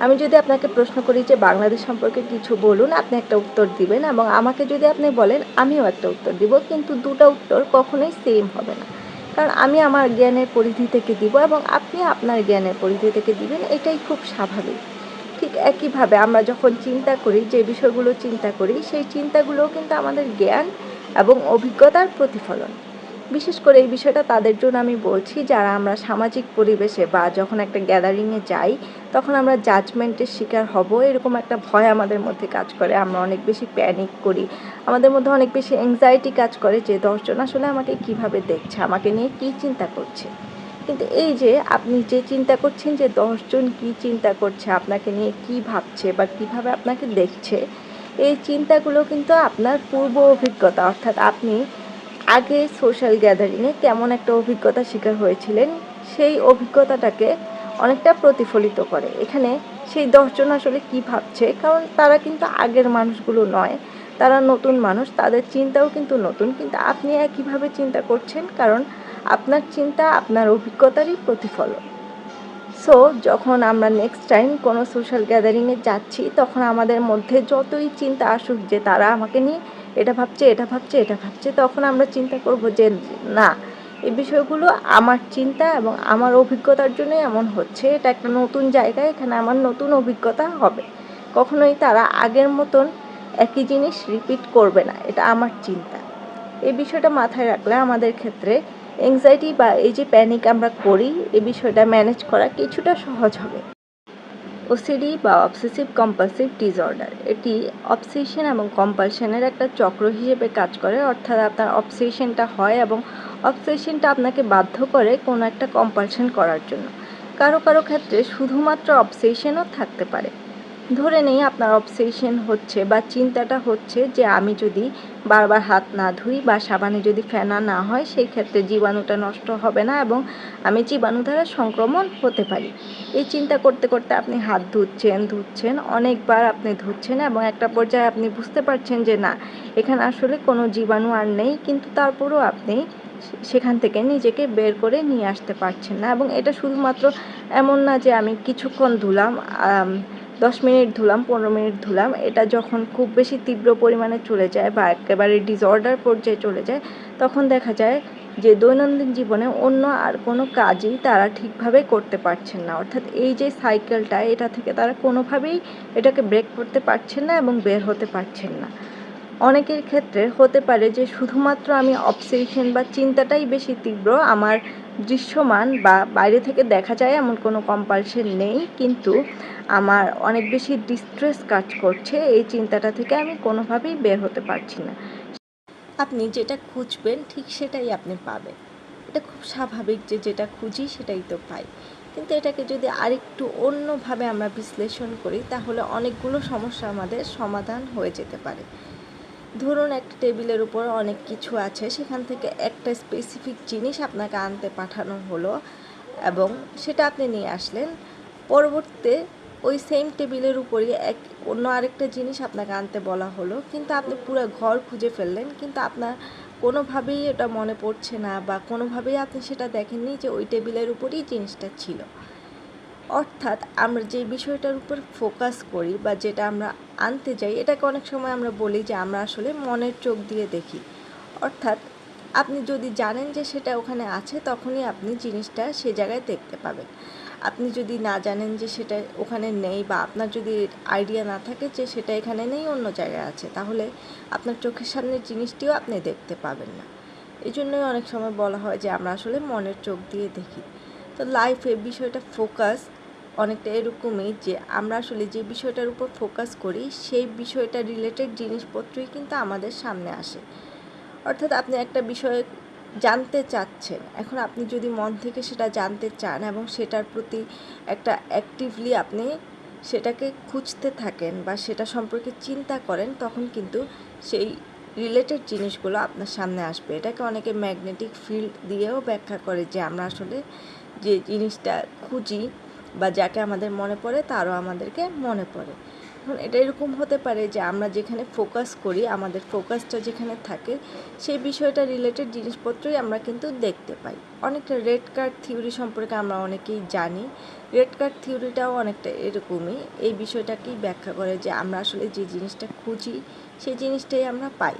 আমি যদি আপনাকে প্রশ্ন করি যে বাংলাদেশ সম্পর্কে কিছু বলুন, আপনি একটা উত্তর দিবেন এবং আমাকে যদি আপনি বলেন, আমিও একটা উত্তর দিব, কিন্তু দুটো উত্তর কখনোই সেম হবে না। কারণ আমি আমার জ্ঞানের পরিধি থেকে দিব এবং আপনি আপনার জ্ঞানের পরিধি থেকে দিবেন, এটাই খুব স্বাভাবিক। ঠিক একইভাবে আমরা যখন চিন্তা করি, যে বিষয়গুলো চিন্তা করি, সেই চিন্তাগুলো কিন্তু আমাদের জ্ঞান এবং অভিজ্ঞতার প্রতিফলন। বিশেষ করে এই বিষয়টা তাদের জন্য আমি বলছি, যারা আমরা সামাজিক পরিবেশে বা যখন একটা গ্যাদারিংয়ে যাই, তখন আমরা জাজমেন্টের শিকার হব। এরকম একটা ভয় আমাদের মধ্যে কাজ করে। আমরা অনেক বেশি প্যানিক করি। আমাদের মধ্যে অনেক বেশি অ্যাংজাইটি কাজ করে যে, দশজন আসলে আমাকে কীভাবে দেখছে? আমাকে নিয়ে কী চিন্তা করছে? কিন্তু এই যে, আপনি যে চিন্তা করছেন যে, দশজন কী চিন্তা করছে? আপনাকে নিয়ে কী ভাবছে বা কীভাবে আপনাকে দেখছে? এই চিন্তাগুলো কিন্তু আপনার পূর্ব অভিজ্ঞতা। অর্থাৎ আপনি আগে সোশ্যাল গ্যাদারিংয়ে কেমন একটা অভিজ্ঞতা শিকার হয়েছিলেন, সেই অভিজ্ঞতাটাকে অনেকটা প্রতিফলিত করে। এখানে সেই দশজন আসলে কি ভাবছে? কারণ তারা কিন্তু আগের মানুষগুলো নয়। তারা নতুন মানুষ, তাদের চিন্তাও কিন্তু নতুন। কিন্তু আপনি একইভাবে চিন্তা করছেন? কারণ আপনার চিন্তা, আপনার অভিজ্ঞতারই প্রতিফলন। সো যখন আমরা নেক্সট টাইম কোনো সোশ্যাল গ্যাদারিংয়ে যাচ্ছি, তখন আমাদের মধ্যে যতই চিন্তা আসুক যে তারা আমাকে নিয়ে এটা ভাবছে এটা ভাবছে এটা ভাবছে, তখন আমরা চিন্তা করব যে না, এই বিষয়গুলো আমার চিন্তা এবং আমার অভিজ্ঞতার জন্যই এমন হচ্ছে। এটা একটা নতুন জায়গা, এখানে আমার নতুন অভিজ্ঞতা হবে। কখনোই তারা আগের মতন একই জিনিস রিপিট করবে না, এটা আমার চিন্তা। এই বিষয়টা মাথায় রাখলে আমাদের ক্ষেত্রে এংজাইটি বা এই যে প্যানিক আমরা করি, এই বিষয়টা ম্যানেজ করা কিছুটা সহজ হবে। ওসিডি বা অবসেসিভ কম্পালসিভ ডিসঅর্ডার এটি অবসেশন এবং কম্পালশনের একটা চক্র হিসেবে কাজ করে, অর্থাৎ আপনার অবসেশনটা হয় এবং অবসেশনটা আপনাকে বাধ্য করে কোনো একটা কম্পালশন করার জন্য। কারও কারও ক্ষেত্রে শুধুমাত্র অবসেশনও থাকতে পারে। ধরে নেই আপনার অবসেশন হচ্ছে বা চিন্তাটা হচ্ছে যে আমি যদি বারবার হাত না ধুই বা সাবানে যদি ফেনা না হয়, সেই ক্ষেত্রে জীবাণুটা নষ্ট হবে না এবং আমি জীবাণু দ্বারা সংক্রমণ হতে পারি। এই চিন্তা করতে করতে আপনি হাত ধুচ্ছেন ধুচ্ছেন, অনেকবার আপনি ধুচ্ছেন এবং একটা পর্যায়ে আপনি বুঝতে পারছেন যে না, এখানে আসলে কোনো জীবাণু আর নেই, কিন্তু তারপরেও আপনি সেখান থেকে নিজেকে বের করে নিয়ে আসতে পারছেন না এবং এটা শুধুমাত্র এমন না যে আমি কিছুক্ষণ ধুলাম দশ মিনিট ধুলাম, পনেরো মিনিট ধুলাম। এটা যখন খুব বেশি তীব্র পরিমাণে চলে যায় বা একেবারে ডিসঅর্ডার পর্যায়ে চলে যায়, তখন দেখা যায় যে দৈনন্দিন জীবনে অন্য আর কোনো কাজই তারা ঠিকভাবে করতে পারছেন না। অর্থাৎ এই যে সাইকেলটা এটা থেকে তারা কোনোভাবেই এটাকে ব্রেক করতে পারছেন না এবং বের হতে পারছেন না। অনেকের ক্ষেত্রে হতে পারে যে শুধুমাত্র আমি অবসেশন বা চিন্তাটাই বেশি তীব্র, আমার দৃশ্যমান বা বাইরে থেকে দেখা যায় এমন কোনো কম্পালশন নেই, কিন্তু আমার অনেক বেশি ডিস্ট্রেস কাজ করছে, এই চিন্তাটা থেকে আমি কোনোভাবেই বের হতে পারছি না। আপনি যেটা খুঁজবেন, ঠিক সেটাই আপনি পাবেন। এটা খুব স্বাভাবিক যে যেটা খুঁজি সেটাই তো পাই। কিন্তু এটাকে যদি আরেকটু অন্যভাবে আমরা বিশ্লেষণ করি, তাহলে অনেকগুলো সমস্যা আমাদের সমাধান হয়ে যেতে পারে। ধরুন একটা টেবিলের উপর অনেক কিছু আছে, সেখান থেকে একটা স্পেসিফিক জিনিস আপনাকে আনতে পাঠানো হলো এবং সেটা আপনি নিয়ে আসলেন। পরবর্তীতে ওই সেম টেবিলের উপরই এক, অন্য আরেকটা জিনিস আপনাকে আনতে বলা হলো। কিন্তু আপনি পুরো ঘর খুঁজে ফেললেন, কিন্তু আপনার কোনোভাবেই এটা মনে পড়ছে না বা কোনোভাবেই আপনি সেটা দেখেননি যে ওই টেবিলের উপরই জিনিসটা ছিল। অর্থাৎ আমরা যে বিষয়টার উপর ফোকাস করি বা যেটা আমরা আনতে যাই, এটাকে অনেক সময় আমরা বলি যে আমরা আসলে মনের চোখ দিয়ে দেখি। অর্থাৎ আপনি যদি জানেন যে সেটা ওখানে আছে, তখনই আপনি জিনিসটা সে জায়গায় দেখতে পাবেন। আপনি যদি না জানেন যে সেটা ওখানে নেই বা আপনার যদি আইডিয়া না থাকে যে সেটা এখানে নেই, অন্য জায়গায় আছে, তাহলে আপনার চোখের সামনের জিনিসটিও আপনি দেখতে পাবেন না। এই জন্যই অনেক সময় বলা হয় যে আমরা আসলে মনের চোখ দিয়ে দেখি। তো লাইফে বিষয়টা ফোকাস অনেকটা এরকমই যে আমরা আসলে যে বিষয়টার উপর ফোকাস করি, সেই বিষয়টা রিলেটেড জিনিসপত্রই কিন্তু আমাদের সামনে আসে। অর্থাৎ আপনি একটা বিষয় জানতে চাচ্ছেন, এখন আপনি যদি মন থেকে সেটা জানতে চান এবং সেটার প্রতি একটা অ্যাক্টিভলি আপনি সেটাকে খুঁজতে থাকেন বা সেটা সম্পর্কে চিন্তা করেন, তখন কিন্তু সেই রিলেটেড জিনিসগুলো আপনার সামনে আসবে। এটাকে অনেকে ম্যাগনেটিক ফিল্ড দিয়েও ব্যাখ্যা করে যে আমরা আসলে যে জিনিসটা খুঁজি বা যাকে আমাদের মনে পড়ে, তারও আমাদেরকে মনে পড়ে। এখন এটা এরকম হতে পারে যে আমরা যেখানে ফোকাস করি, আমাদের ফোকাসটা যেখানে থাকে, সেই বিষয়টা রিলেটেড জিনিসপত্রই আমরা কিন্তু দেখতে পাই। অনেকটা রেড কার্ড থিওরি সম্পর্কে আমরা অনেকেই জানি। রেড কার্ড থিওরিটাও অনেকটা এরকমই। এই বিষয়টাকেই ব্যাখ্যা করে যে আমরা আসলে যে জিনিসটা খুঁজি, সেই জিনিসটাই আমরা পাই।